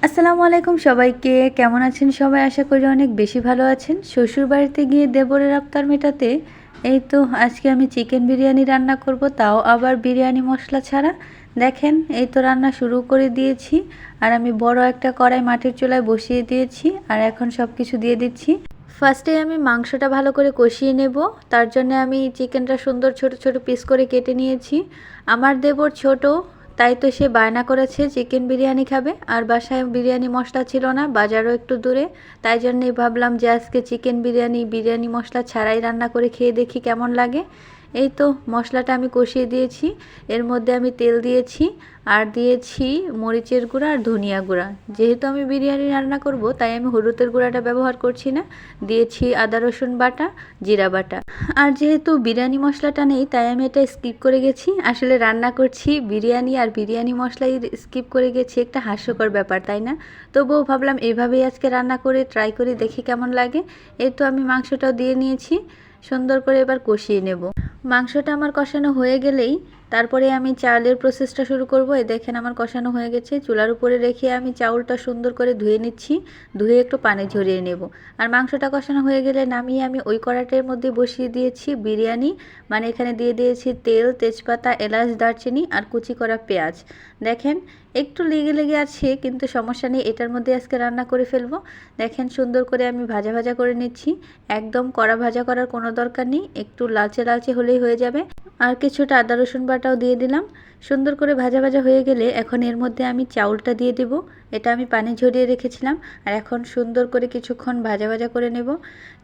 আসসালামু আলাইকুম সবাইকে। কেমন আছেন সবাই? আশা করি অনেক বেশি ভালো আছেন। শ্বশুর বাড়িতে গিয়ে দেবরের আবতার মেটাতে এই তো আজকে আমি চিকেন বিরিয়ানি রান্না করব, তাও আবার বিরিয়ানি মশলা ছাড়া। দেখেন, এই তো রান্না শুরু করে দিয়েছি। আর আমি বড় একটা কড়াই মাটির চুলায় বসিয়ে দিয়েছি। আর এখন সব কিছু দিয়ে দিচ্ছি। ফার্স্টে আমি মাংসটা ভালো করে কষিয়ে নেব। তার জন্য আমি চিকেনটা সুন্দর ছোট ছোট পিস করে কেটে নিয়েছি। আমার দেবর ছোট তাই তো সে বায়না করেছে চিকেন বিরিয়ানি খাবে। আর বাসায় বিরিয়ানি মশলা ছিল না, বাজারও একটু দূরে। তাই জন্যই ভাবলাম যে আজকে চিকেন বিরিয়ানি বিরিয়ানি মশলা ছাড়াই রান্না করে খেয়ে দেখি কেমন লাগে। এই তো মশলাটা আমি কষিয়ে দিয়েছি। এর মধ্যে আমি তেল দিয়েছি আর দিয়েছি মরিচের গুঁড়া আর ধনিয়া গুঁড়া। যেহেতু আমি বিরিয়ানি রান্না করব, তাই আমি হলুদের গুঁড়াটা ব্যবহার করছি না। দিয়েছি আদা, রসুন বাটা, জিরা বাটা। আর যেহেতু বিরিয়ানি মশলাটা নেই, তাই আমি এটা স্কিপ করে গেছি। আসলে রান্না করছি বিরিয়ানি আর বিরিয়ানি মশলাই স্কিপ করে গেছি, একটা হাস্যকর ব্যাপার, তাই না? তবুও ভাবলাম এভাবেই আজকে রান্না করে ট্রাই করে, দেখি কেমন লাগে। এই তো আমি মাংসটাও দিয়ে নিয়েছি, সুন্দর করে এবার কষিয়ে নেব। মাংসটা আমার কষানো হয়ে গেলেই তারপরে আমি চালের প্রসেসটা শুরু করব। এই দেখেন আমার কষানো হয়ে গেছে। চুলার উপরে রেখে আমি চাউলটা সুন্দর করে ধুয়ে নিচ্ছি। ধুয়ে একটু পানি ঝরিয়ে নেব। আর মাংসটা কষানো হয়ে গেলে নামিয়ে আমি ওই কড়াটের মধ্যে বসিয়ে দিয়েছি বিরিয়ানি। মানে এখানে দিয়ে দিয়েছি তেল, তেজপাতা, এলাচ, দারচিনি আর কুচি করা পেঁয়াজ। দেখেন একটু লেগে লেগে আছে, কিন্তু সমস্যা নেই, এটার মধ্যে আজকে রান্না করে ফেলব। দেখেন সুন্দর করে আমি ভাজা ভাজা করে নিচ্ছি। একদম কড়া ভাজা করার কোনো দরকার নেই, একটু লালচে লালচে হলেই হয়ে যাবে। আর কিছুটা আদা রসুন বাটাও দিয়ে দিলাম। সুন্দর করে ভাজা ভাজা হয়ে গেলে এখন এর মধ্যে আমি চাউলটা দিয়ে দেব। এটা আমি পানি ঝরিয়ে রেখেছিলাম আর এখন সুন্দর করে কিছুক্ষণ ভাজা ভাজা করে নেব।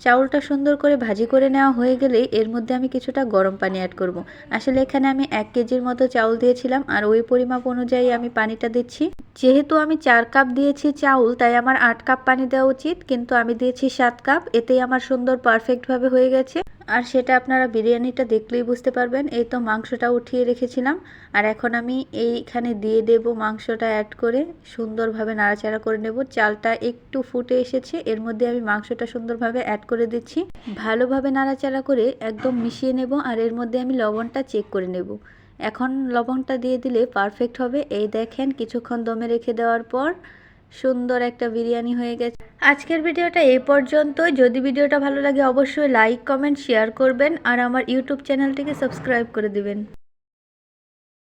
চাউলটা সুন্দর করে ভাজি করে নেওয়া হয়ে গেলে এর মধ্যে আমি কিছুটা গরম পানি অ্যাড করব। আসলে এখানে আমি এক কেজির মতো চাউল দিয়েছিলাম আর ওই পরিমাপ অনুযায়ী আমি পানিটা দিচ্ছি। যেহেতু আমি চার কাপ দিয়েছি চাউল, তাই আমার আট কাপ পানি দেওয়া উচিত, কিন্তু আমি দিয়েছি সাত কাপ। এতেই আমার সুন্দর পারফেক্টভাবে হয়ে গেছে। আর সেটা আপনারা বিরিয়ানিটা দেখলেই বুঝতে পারবেন। এই তো মাংসটা উঠিয়ে রেখেছিলাম। আর এখন আমি এইখানে দিয়ে দেব মাংসটা অ্যাড করে। সুন্দরভাবে নাড়াচাড়া করে নেব। চালটা একটু ফুটে এসেছে। এর মধ্যে আমি মাংসটা সুন্দরভাবে অ্যাড করে দিচ্ছি। ভালোভাবে নাড়াচাড়া করে একদম মিশিয়ে নেব। আর এর মধ্যে আমি লবণটা চেক করে নেব। এখন লবণটা দিয়ে দিলে পারফেক্ট হবে। এই দেখেন, কিছুক্ষণ দমে রেখে দেওয়ার পর সুন্দর একটা বিরিয়ানি হয়ে গেছে। আজকের ভিডিওটা এই পর্যন্ত যদি ভিডিওটা ভালো লাগে, অবশ্যই লাইক কমেন্ট শেয়ার করবেন আর আমার ইউটিউব চ্যানেলটিকে সাবস্ক্রাইব করে দিবেন।